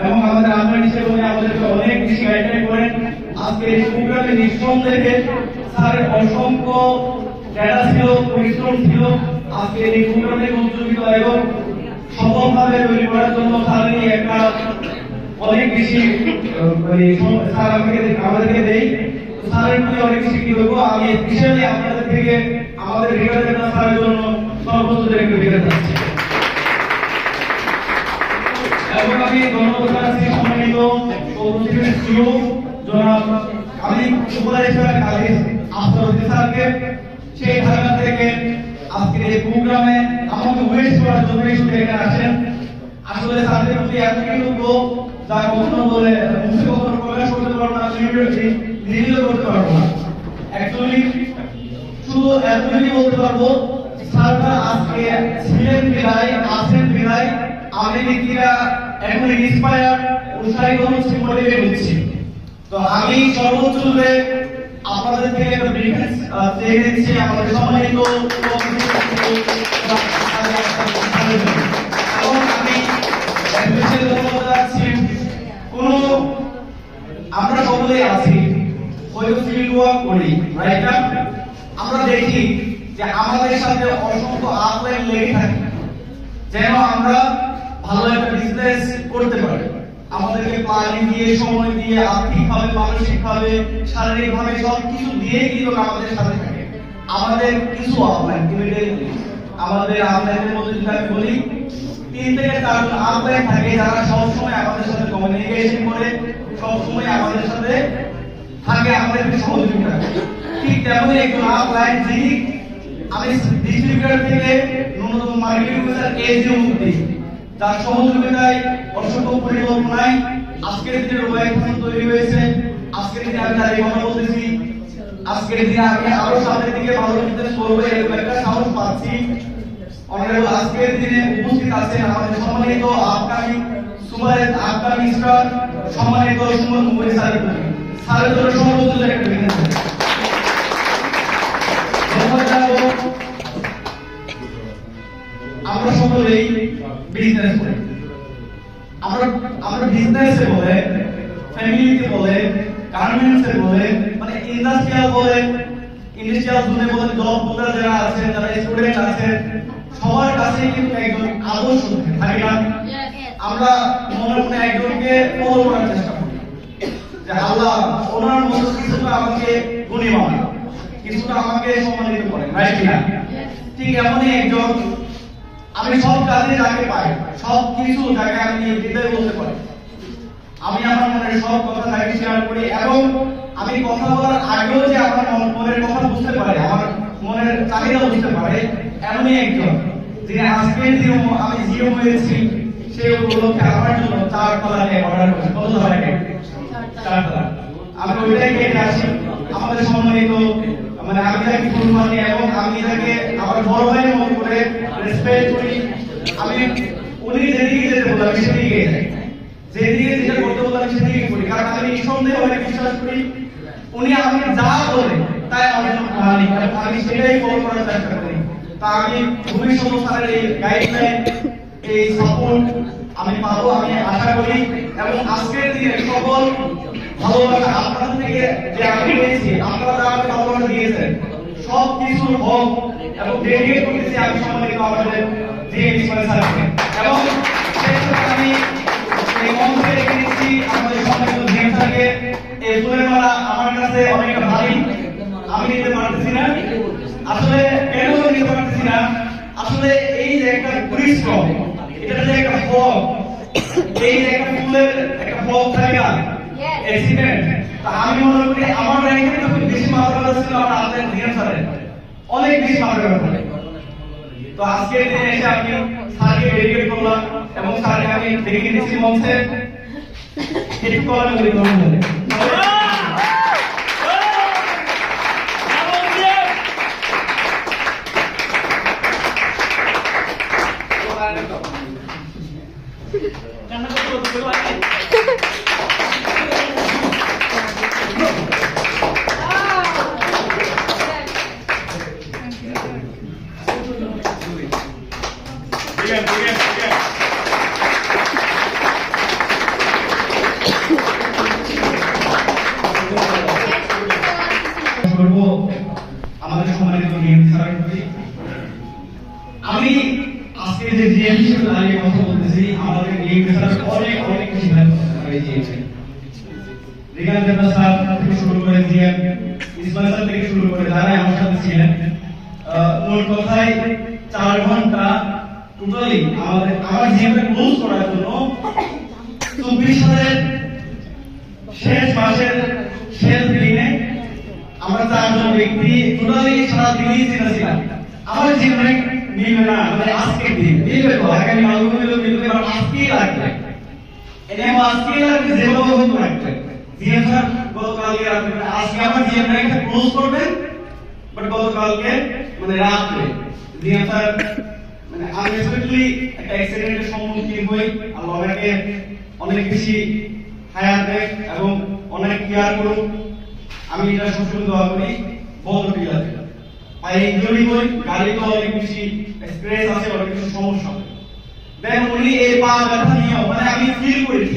এবং আমাদের আহ্বান হিসেবে আমাদেরকে অনেক বেশি গাইডলাইন করেন। আজকে এই প্রোগ্রামে নিঃসন্দেহে অসংখ্য ছিল পরিশ্রম ছিল। আজকে এই প্রোগ্রামে উদ্যোগিত এবং সফলভাবে তৈরি অনেক বেশি মানে স্যার আমাকে আমাদেরকে দেই তো স্যারের প্রতি অনেক বেশি কৃতজ্ঞ আমি স্পেশালি আপনাদের থেকে, আমাদের রিগার্ডের স্যারের জন্য সর্বোচ্চ একটু রেখে যাচ্ছি এবং আমি ধন্যবাদ জানাচ্ছি সম্মানিত ছিল জনাব আমি উপদেষ্টা কাজী উদ্দিন স্যারকে। সেই ঢাকা থেকে আজকের এই প্রোগ্রামে আমাকে ওয়েস্ট করার জন্য এখানে আসেন। আসলে স্যারদের প্রতি এত কৃতজ্ঞ। যা কখনো বলে কখনো প্রকাশ করতে পারব না রিভিউ করতে পারব না। অ্যাকচুয়ালি শুধু এতটুকুই বলতে পারব, স্যাররা আজকে ছিলেন বিধায়, আছেন বিধায় আমি ব্যক্তিরা এখন ইন্সপায়ার উৎসাহিত হচ্ছে মোটিভেট হচ্ছি তো আমি সর্বোচ্চ রূপে আপনাদের থেকে একটা ব্রিফিংস চেয়ে নিচ্ছি আমাদের সম্মানিত এবং আমি আছি হয়তো ফিল্ড ওয়ার্ক করি রাইট আমরা দেখি যে আমাদের সাথে অসংখ্য আপলাইন লেগে থাকে, যেন আমরা ভালো একটা বিজনেস করতে পারি। আমাদেরকে প্ল্যানিং দিয়ে, সময় দিয়ে, আর্থিকভাবে, মানসিকভাবে, শারীরিকভাবে সব কিছু দিয়ে কিন্তু আমাদের সাথে থাকে। আমাদের কিছু আপলাইন আমাদের আপলাইনের মধ্যে যদি আমি বলি তিন থেকে চারজন আপলাইন থাকে, যারা সবসময় আমাদের সাথে কমিউনিকেশন করে, সবসময় আমাদের সাথে থাকে, আমাদের সহযোগিতা ঠিক তেমনই একজন আপলাইন যিনি আমি ডিস্ট্রিবিউটর থেকে ন্যূনতম মার্কেটিং অফিসার এজিও মুক্তি যার সহযোগিতায় অসংখ্য পরিকল্পনায় আজকের দিনে রূপায়ণ তৈরি হয়েছে, আজকের দিনে আমি দাঁড়িয়ে কথা বলতেছি। আজকের দিনে আমি আরও সামনের দিকে ভালো বিজনেস করব, এরকম একটা সাহস পাচ্ছি। অনারেবল আজকের দিনে উপস্থিত আছেন আমাদের সম্মানিত আপকামিং সুমারের আপকামিং স্টার সম্মানিত সুমন মুম্বই প্রতি স্যারের জন্য সর্বোচ্চ একটা আমরা সকলেই বিজনেস করি। আমরা আমরা বিজনেসে বলে ফ্যামিলিতে বলে গার্মেন্টসে বলে মানে ইন্ডাস্ট্রিয়াল বলে ইন্ডাস্ট্রিয়াল জোনে বলে জব হোল্ডার যারা আছেন, যারা স্টুডেন্ট আছেন, সবার কাছে কিন্তু একজন আদর্শ থাকে না? আমরা মনে মনে একজনকে ফলো করার চেষ্টা করি। যে আল্লাহ, ওনার মতো কিছুটা আমাকে গুণী বানায় কিছুটা আমাকে সম্মানিত করে রাইট কিনা ঠিক এমনই একজন, আমি সব কাজে যাকে পাই, সব কিছু যাকে আমি হৃদয় বলতে পারি আমি আমার মনের সব কথা তাকে শেয়ার করি এবং আমি কথা বলার আগেও যে আমার মন- মনের কথা বুঝতে পারে, আমার মনের চাহিদা বুঝতে পারে, এমনই একজন যিনি আজকে জিও আমি জিও হয়েছি সে উপলক্ষে আমার জন্য চার কলা নিয়ে অর্ডার করেছে। কত কলা আমি ওইটাই কেটে আসি। আমাদের সম্মানিত মানে আমি তাকে ফুল এবং আমি তাকে আমার বড় ভাইয়ের মতো করে রেসপেক্ট করি। আমি উনি যেদিকে যেতে সেদিকে যাই। যেদিকে যেটা করতে বললাম আমি সেদিকে করি কারণ আমি নিঃসন্দেহে অনেক বিশ্বাস করি, উনি আমাকে যা বলে, তাই জন্য মানি আমি সেটাই ফলো করার চেষ্টা করি। তা আমি ভবিষ্যৎ স্যারের এই গাইডলাইন এই সাপোর্ট আমি পাবো, আমি আশা করি। এবং আজকের দিনে সকল ভালোবাসা আপনাদের থেকে যে আমি পেয়েছি, আপনারা যা আমাকে ভালোবাসা দিয়েছেন, সব কিছুর হোক এবং ডেডিকেট করতেছি আমি সম্মানিত আমাদের জিএম এবং আমি এই মঞ্চে রেখে দিচ্ছি আমাদের সম্মানিত জিএম এই ফুলের আমার কাছে অনেকটা ভারী। আমি নিতে পারতেছি না। আসলে কেন নিতে পারতেছি না? আসলে এই যে একটা পরিশ্রম এটা যে একটা ফল এই যে একটা ফুলের একটা ফল থাকে না অ্যাক্সিডেন্ট তা আমি মনে করি আমার র্যাঙ্কের তো বেশি মাত্রা ছিল আমার আপনাদের ধ্যান অনেক বেশি মাত্রা তো আজকের দিনে এসে আমি করলাম এবং স্যারকে আমি দেখে দিয়েছি মঞ্চে হিট করলাম এগুলি গ্রহণ করে Again, again. আমি আজকে যে জিএম হিসেবে দাঁড়িয়ে কথা বলতেছি, আমাদের এই পেশার অনেক অনেক বেশি হেল্প করে জিএম। রিগান দেবনা স্যার থেকে শুরু করে জিএম, ইসমাইল স্যার থেকে শুরু করে যারা আমার সাথে ছিলেন মোট কথায় চার ঘণ্টা টোটালি আমাদের, আমার জিএমটা ক্লোজ করার জন্য চব্বিশ সালের শেষ মাসের শেষ দিনে আমরা চারজন ব্যক্তি টোটালি সারা দিনই ছিলাম আমার জীবনে আজকে দিন মিলবে তো আগামী লাগবে এটা আমার লাগবে যেভাবে হোক স্যার আজকে আমার জিএম ক্লোজ করবেন বাট গতকালকে মানে রাত্রে জিএম স্যার মানে সম্মুখীন হই আল্লাহ ওনাকে অনেক বেশি হায়াত দেয় এবং অনেক কেয়ার করুন আমি এটা সবসময় দোয়া করি বন্ধ ক্রিয়াতে পায়ে ইঞ্জুরি হই গাড়িতে অনেক বেশি স্ক্র্যাচ আছে অনেক কিছু সমস্যা দেন উনি এই পা ব্যথা নিয়ে মানে আমি ফিল করি